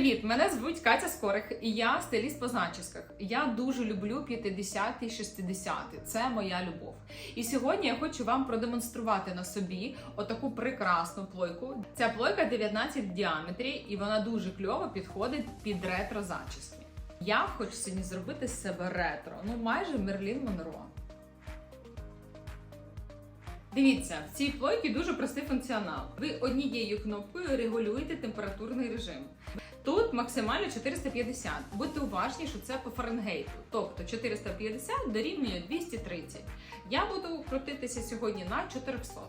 Привіт! Мене звуть Катя Скорих, і я стиліст по зачісках. Я дуже люблю 50-ті, 60-ті. Це моя любов. І сьогодні я хочу вам продемонструвати на собі отаку прекрасну плойку. Ця плойка 19 в діаметрі, і вона дуже кльово підходить під ретро зачіски. Я хочу сьогодні зробити з себе ретро, ну майже Мерлін Монро. Дивіться, в цій плойці дуже простий функціонал. Ви однією кнопкою регулюєте температурний режим. Тут максимально 450. Будьте уважні, що це по Фаренгейту. Тобто 450 дорівнює 230. Я буду крутитися сьогодні на 400.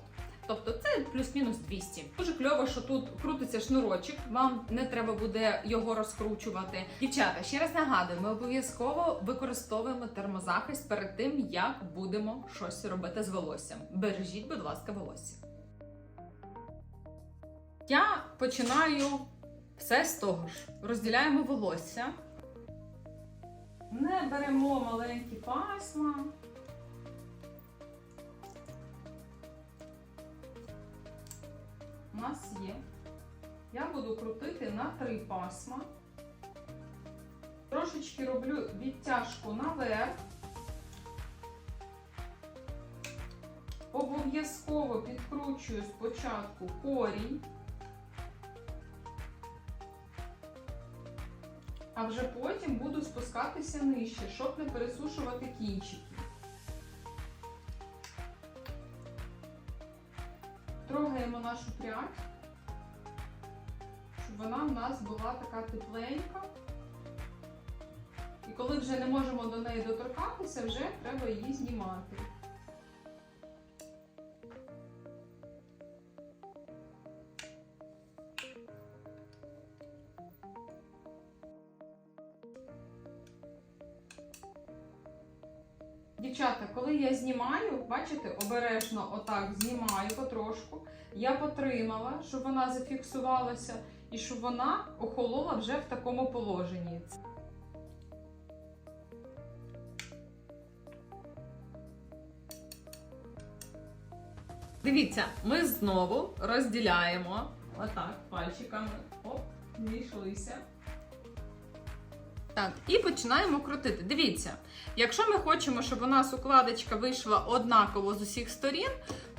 Тобто це плюс-мінус 200. Дуже кльово, що тут крутиться шнурочок. Вам не треба буде його розкручувати. Дівчата, ще раз нагадую, ми обов'язково використовуємо термозахист перед тим, як будемо щось робити з волоссям. Бережіть, будь ласка, волосся. Я починаю все з того ж. Розділяємо волосся. Не беремо маленькі пасма. У нас є. Я буду крутити на три пасма. Трошечки роблю відтяжку наверх. Обов'язково підкручую спочатку корінь. А вже потім буду спускатися нижче, щоб не пересушувати кінчики. Трогаємо нашу прядь, щоб вона в нас була така тепленька. І коли вже не можемо до неї доторкатися, вже треба її знімати. Дівчата, коли я знімаю, бачите, обережно отак знімаю потрошку. Я потримала, щоб вона зафіксувалася і щоб вона охолола вже в такому положенні. Дивіться, ми знову розділяємо отак пальчиками. Оп, зійшлися. Так, і починаємо крутити. Дивіться, якщо ми хочемо, щоб у нас укладочка вийшла однаково з усіх сторін,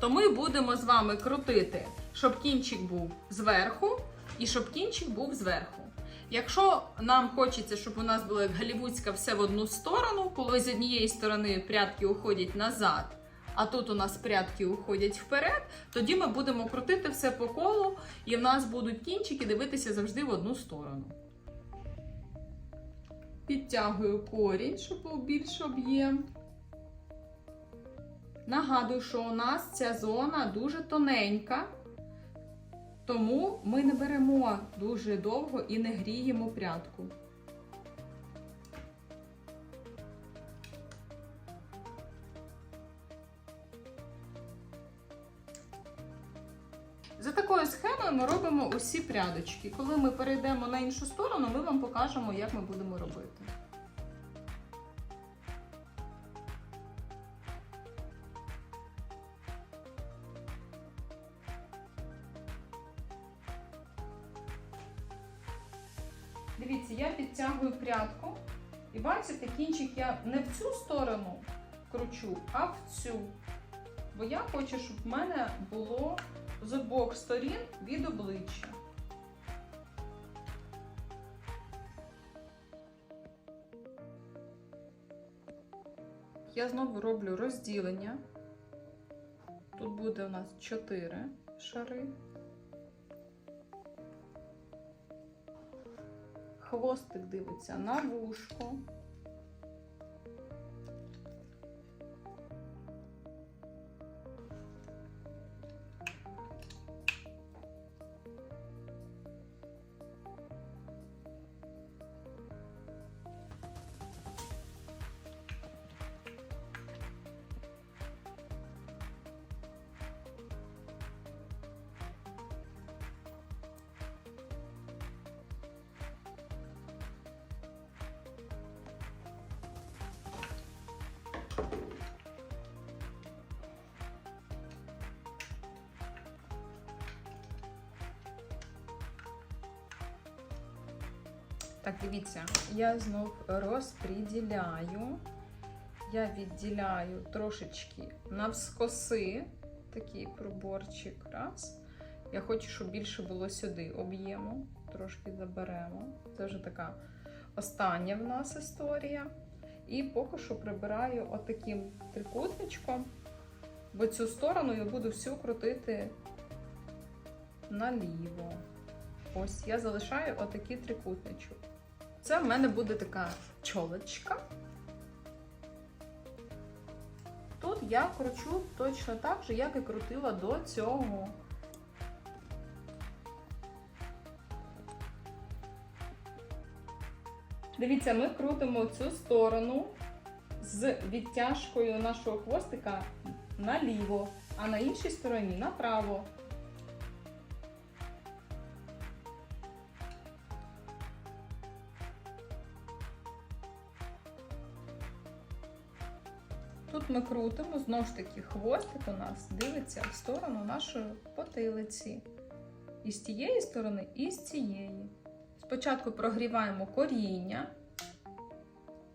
то ми будемо з вами крутити, щоб кінчик був зверху і щоб кінчик був зверху. Якщо нам хочеться, щоб у нас була як голівудська все в одну сторону, коли з однієї сторони прядки уходять назад, а тут у нас прядки уходять вперед, тоді ми будемо крутити все по колу, і в нас будуть кінчики дивитися завжди в одну сторону. Підтягую корінь, щоб був більш об'єм. Нагадую, що у нас ця зона дуже тоненька, тому ми не беремо дуже довго і не гріємо прядку. За такою схемою ми робимо усі прядочки. Коли ми перейдемо на іншу сторону, ми вам покажемо, як ми будемо робити. Дивіться, я підтягую прядку. І бачите, кінчик я не в цю сторону кручу, а в цю. Бо я хочу, щоб в мене було з обох сторін від обличчя. Я знову роблю розділення. Тут буде у нас 4 шари. Хвостик дивиться на вушко. Так, дивіться, я знов розпреділяю. Я відділяю трошечки навскоси такий проборчик. раз. Я хочу, щоб більше було сюди об'єму, трошки заберемо. Це вже така остання в нас історія. І поки що прибираю отаким трикутничком, бо цю сторону я буду всю крутити наліво. Ось я залишаю отакий трикутничок. Це в мене буде така чолочка. Тут я кручу точно так же, як і крутила до цього. Дивіться, ми крутимо цю сторону з відтяжкою нашого хвостика наліво, а на іншій стороні направо. Тут ми крутимо, знову ж таки, хвостик у нас дивиться в сторону нашої потилиці. І з тієї сторони, і з цієї. Спочатку прогріваємо коріння,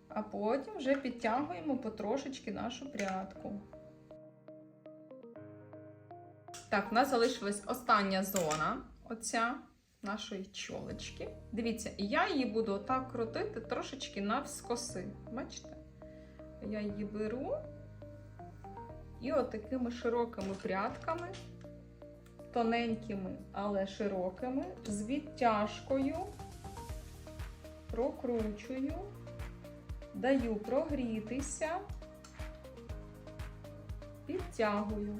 а потім вже підтягуємо потрошечки нашу прядку. Так, в нас залишилась остання зона, оця нашої чолочки. Дивіться, я її буду отак крутити трошечки навскоси. Бачите? Я її беру і отакими широкими прядками, тоненькими, але широкими, з відтяжкою прокручую, даю прогрітися, підтягую,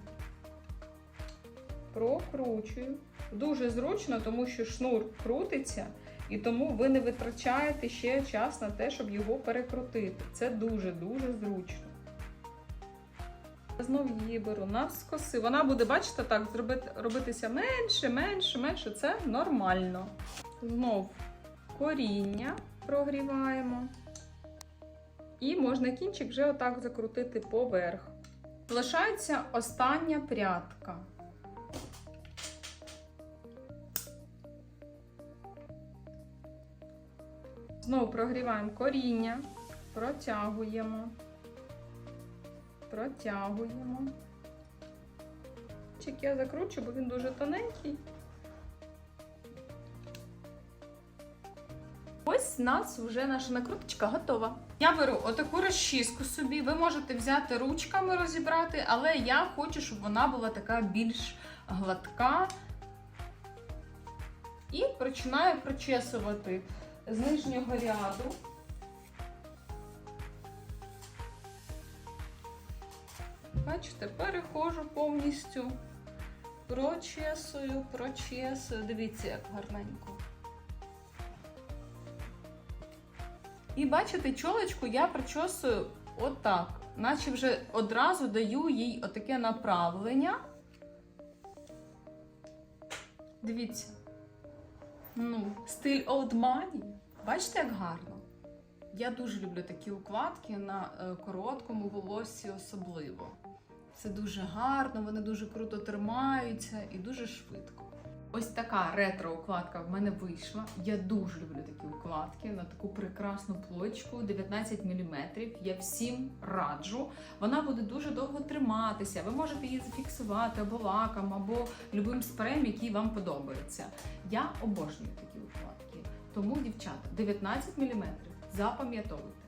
прокручую. Дуже зручно, тому що шнур крутиться, і тому ви не витрачаєте ще час на те, щоб його перекрутити. Це дуже-дуже зручно. Знову її беру навскоси. Вона буде, бачите, так, зробити, робитися менше, менше, менше. Це нормально. Знов коріння прогріваємо. І можна кінчик вже отак закрутити поверх. Залишається остання прядка. Знову прогріваємо коріння, протягуємо, протягуємо. Чик я закручу, бо він дуже тоненький. Ось нас вже наша накруточка готова. Я беру отаку розчіску собі. Ви можете взяти ручками розібрати, але я хочу, щоб вона була така більш гладка. І починаю прочесувати з нижнього ряду. Бачите, перехожу повністю, прочесую, прочесую. Дивіться, як гарненько. І бачите, чолочку я причосую отак, наче вже одразу даю їй отаке направлення. Дивіться. Ну, стиль old money. Бачите, як гарно? Я дуже люблю такі укладки на е, короткому волоссі особливо. Це дуже гарно, вони дуже круто тримаються і дуже швидко. Ось така ретро-укладка в мене вийшла. Я дуже люблю такі укладки на таку прекрасну плочку 19 мм. Я всім раджу. Вона буде дуже довго триматися. Ви можете її зафіксувати або лаком, або любим спреєм, який вам подобається. Я обожнюю такі укладки. Тому, дівчата, 19 мм. Запам'ятовуйте.